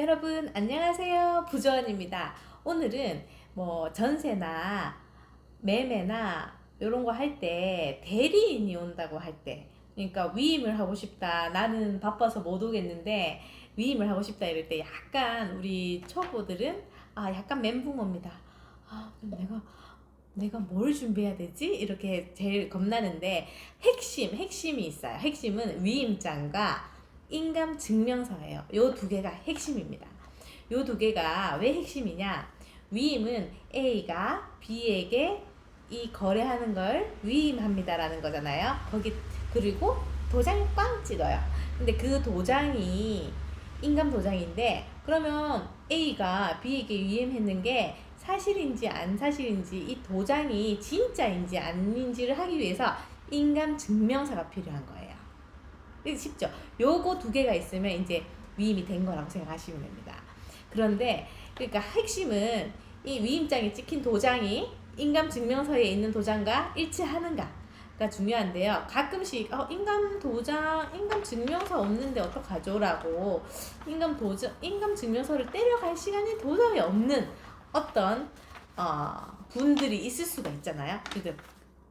여러분 안녕하세요 부조원입니다. 오늘은 뭐 전세나 매매나 이런 거 할 때 대리인이 온다고 할 때 그러니까 위임을 하고 싶다 나는 바빠서 못 오겠는데 위임을 하고 싶다 이럴 때 약간 우리 초보들은 아 약간 멘붕 옵니다. 아 내가 내가 뭘 준비해야 되지? 이렇게 제일 겁나는데 핵심 핵심이 있어요. 핵심은 위임장과 인감 증명서예요. 요 두 개가 핵심입니다. 요 두 개가 왜 핵심이냐? 위임은 A가 B에게 이 거래하는 걸 위임합니다라는 거잖아요. 거기 그리고 도장 빵 찍어요. 근데 그 도장이 인감 도장인데 그러면 A가 B에게 위임했는 게 사실인지 안 사실인지 이 도장이 진짜인지 아닌지를 하기 위해서 인감 증명서가 필요한 거예요. 쉽죠? 요거 두 개가 있으면 이제 위임이 된 거라고 생각하시면 됩니다. 그런데 그러니까 핵심은 이 위임장에 찍힌 도장이 인감 증명서에 있는 도장과 일치하는가가 중요한데요. 가끔씩 어, 인감 도장, 인감 증명서 없는데 어떡하죠라고 인감 도장, 인감 증명서를 때려갈 시간이 도저히 없는 어떤 어, 분들이 있을 수가 있잖아요. 근데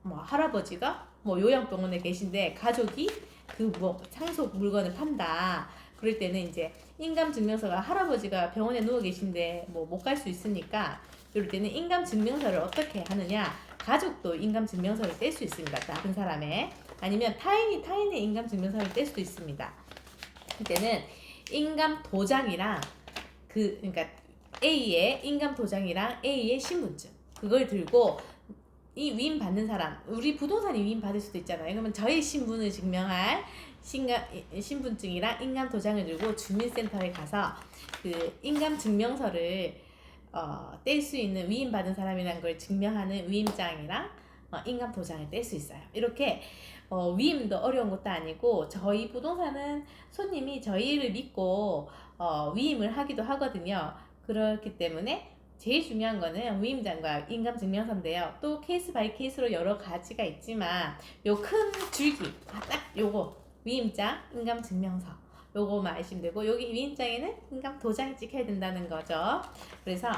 뭐 할아버지가 뭐 요양병원에 계신데 가족이 그 뭐 상속 물건을 판다. 그럴 때는 이제 인감 증명서가 할아버지가 병원에 누워 계신데 뭐 못 갈 수 있으니까 이럴 때는 인감 증명서를 어떻게 하느냐? 가족도 인감 증명서를 뗄 수 있습니다. 다른 사람의 아니면 타인이 타인의 인감 증명서를 뗄 수도 있습니다. 그때는 인감 도장이랑 그 그러니까 A의 인감 도장이랑 A의 신분증 그걸 들고 이 위임 받는 사람 우리 부동산이 위임 받을 수도 있잖아요. 그러면 저희 신분을 증명할 신감, 신분증이랑 인감 도장을 들고 주민센터에 가서 그 인감 증명서를 어, 뗄 수 있는 위임 받은 사람이라는 걸 증명하는 위임장이랑 어, 인감 도장을 뗄 수 있어요. 이렇게 어, 위임도 어려운 것도 아니고 저희 부동산은 손님이 저희를 믿고 어, 위임을 하기도 하거든요. 그렇기 때문에 제일 중요한 거는 위임장과 인감 증명서인데요. 또 케이스 바이 케이스로 여러 가지가 있지만 요 큰 줄기 아, 딱 요거 위임장, 인감 증명서 요거만 아시면 되고 여기 위임장에는 인감 도장이 찍혀야 된다는 거죠. 그래서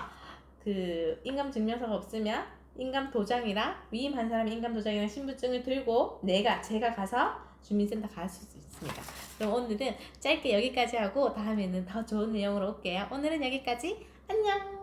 그 인감 증명서가 없으면 인감 도장이랑 위임한 사람의 인감 도장이랑 신분증을 들고 내가 제가 가서 주민센터 갈 수 있습니다. 그럼 오늘은 짧게 여기까지 하고 다음에는 더 좋은 내용으로 올게요. 오늘은 여기까지 안녕.